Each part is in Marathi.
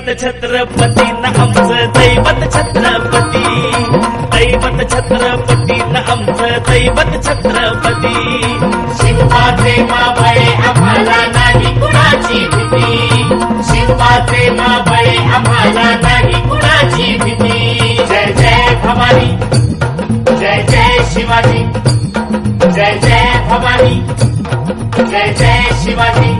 दैवत छत्रपती न आमचं दैवत छत्रपती. दैवत छत्रपती न आमचं दैवत छत्रपती. शिवबाचे माबळे आम्हाला नाही कुणाची भीती. शिवबाचे माबळे आम्हाला नाही कुणाची भीती. जय जय भवानी जय जय शिवाजी जय जय भवानी जय जय शिवाजी.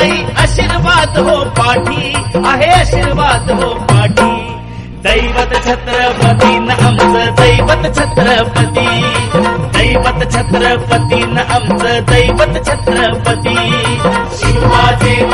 आई आशीर्वाद हो पाठी. आहे आशीर्वाद हो पाठी. दैवत छत्रपती न आमचं दैवत छत्रपती. दैवत छत्रपती न आमचं दैवत छत्रपती. शिवाचे